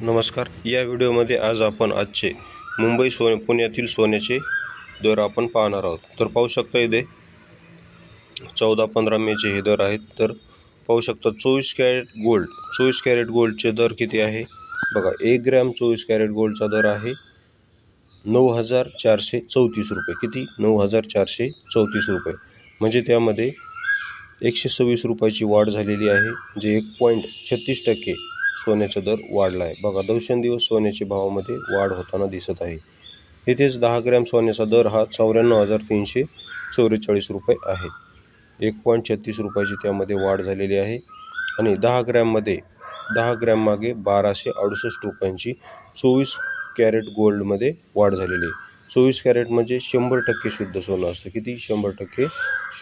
नमस्कार. या व्हिडिओमध्ये आज आपण आजचे मुंबई सोने पुण्यातील सोन्याचे दर आपण पाहणार आहोत. तर पाहू शकता इथे चौदा पंधरा मेचे हे दर आहेत. तर पाहू शकता चोवीस कॅरेट गोल्ड चोवीस कॅरेट गोल्डचे दर किती आहे? बघा एक ग्रॅम चोवीस कॅरेट गोल्डचा दर आहे नऊ हजार चारशे चौतीस रुपये. किती? नऊ हजार चारशे चौतीस रुपये. म्हणजे त्यामध्ये एकशे सव्वीस रुपयाची वाढ झालेली आहे जे एक पॉईंट छत्तीस टक्के सोन्याचा दर वाढला आहे बघा दिवसेंदिवस सोन्याच्या भावामध्ये वाढ होताना दिसत आहे. इथेच दहा ग्रॅम सोन्याचा दर हा चौऱ्याण्णव हजार तीनशे चौवेचाळीस रुपये आहे. एक पॉईंट छत्तीस रुपयाची त्यामध्ये वाढ झालेली आहे. आणि दहा ग्रॅममध्ये दहा ग्रॅम मागे बाराशे अडुसष्ट रुपयांची चोवीस कॅरेट गोल्डमध्ये वाढ झालेली आहे. चोवीस कॅरेट म्हणजे शंभर टक्के शुद्ध सोनं असतं. किती? शंभर टक्के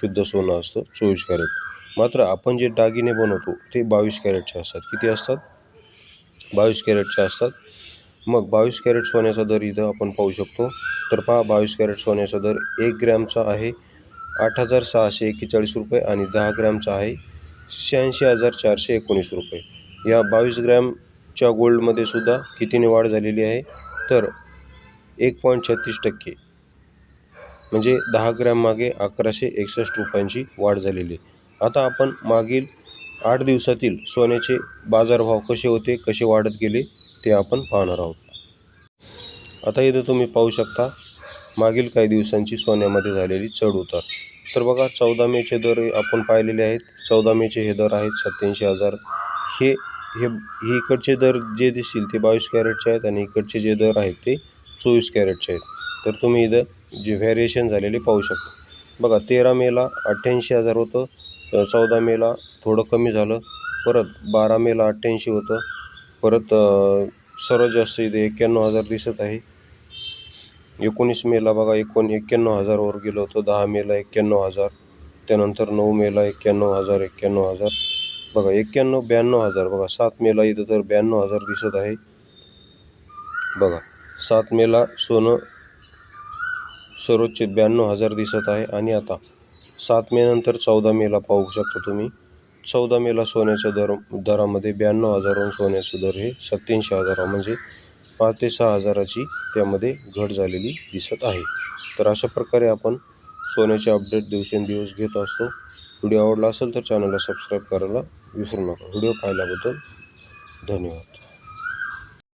शुद्ध सोनं असतं चोवीस कॅरेट. मात्र आपण जे दागिने बनवतो ते बावीस कॅरेटचे असतात. किती असतात? बावीस कॅरेटचे असतात. मग बावीस कॅरेट सोन्याचा दर इथं आपण पाहू शकतो. तर पहा बावीस कॅरेट सोन्याचा दर एक ग्रॅमचा आहे. आठ हजार सहाशे एक्केचाळीस रुपये आणि दहा ग्रॅमचा आहे. शहाऐंशी हजार चारशे एकोणीस रुपये. या बावीस ग्रॅमच्या गोल्डमध्ये सुद्धा कितीने वाढ झालेली आहे? तर एक पॉईंट छत्तीस टक्के. म्हणजे दहा ग्रॅम मागे अकराशे एकसष्ट रुपयांची वाढ झालेली आहे. आता आपण मागील आठ दिवसातील सोन्याचे बाजारभाव कसे होते कसे वाढत गेले ते आपण पाहणार आहोत. आता इथं तुम्ही पाहू शकता मागील काही दिवसांची सोन्यामध्ये झालेली चढ उतार. तर बघा चौदा मेचे दर आपण पाहिलेले आहेत. चौदा मेचे हे दर आहेत सत्याऐंशी हजार. हे हे हे इकडचे दर जे दिसतील ते बावीस कॅरेटचे आहेत आणि इकडचे जे दर आहेत ते चोवीस कॅरेटचे आहेत. तर तुम्ही इथं जे व्हॅरिएशन झालेले पाहू शकता. बघा तेरा मेला अठ्ठ्याऐंशी हजार होतं. चौदा मेला थोडं कमी झालं. परत बारा मेला अठ्ठ्याऐंशी होतं. परत सर्वात जास्त इथे एक्क्याण्णव हजार दिसत आहे. एकोणीस मेला बघा एकोण एक्क्याण्णव हजारवर गेलं होतं. दहा मेला एक्क्याण्णव हजार. त्यानंतर नऊ मेला एक्क्याण्णव हजार एक्क्याण्णव हजार. बघा एक्क्याण्णव ब्याण्णव हजार. बघा सात मेला इथं तर ब्याण्णव हजार दिसत आहे. बघा सात मेला सोनं सर्वोच्च ब्याण्णव हजार दिसत आहे. आणि आता सात मेनंतर चौदा मेला पाहू शकता तुम्ही. चौदा मेला सोन्याच्या दर दरामध्ये ब्याण्णव हजारहून सोन्याचे दर हे सत्याऐंशी हजार म्हणजे पाच ते सहा हजाराची त्यामध्ये घट झालेली दिसत आहे. तर अशा प्रकारे आपण सोन्याचे अपडेट दिवसेंदिवस घेत असतो. व्हिडिओ आवडला असेल तर चॅनलला सबस्क्राईब करायला विसरू नका. व्हिडिओ पाहिल्याबद्दल धन्यवाद.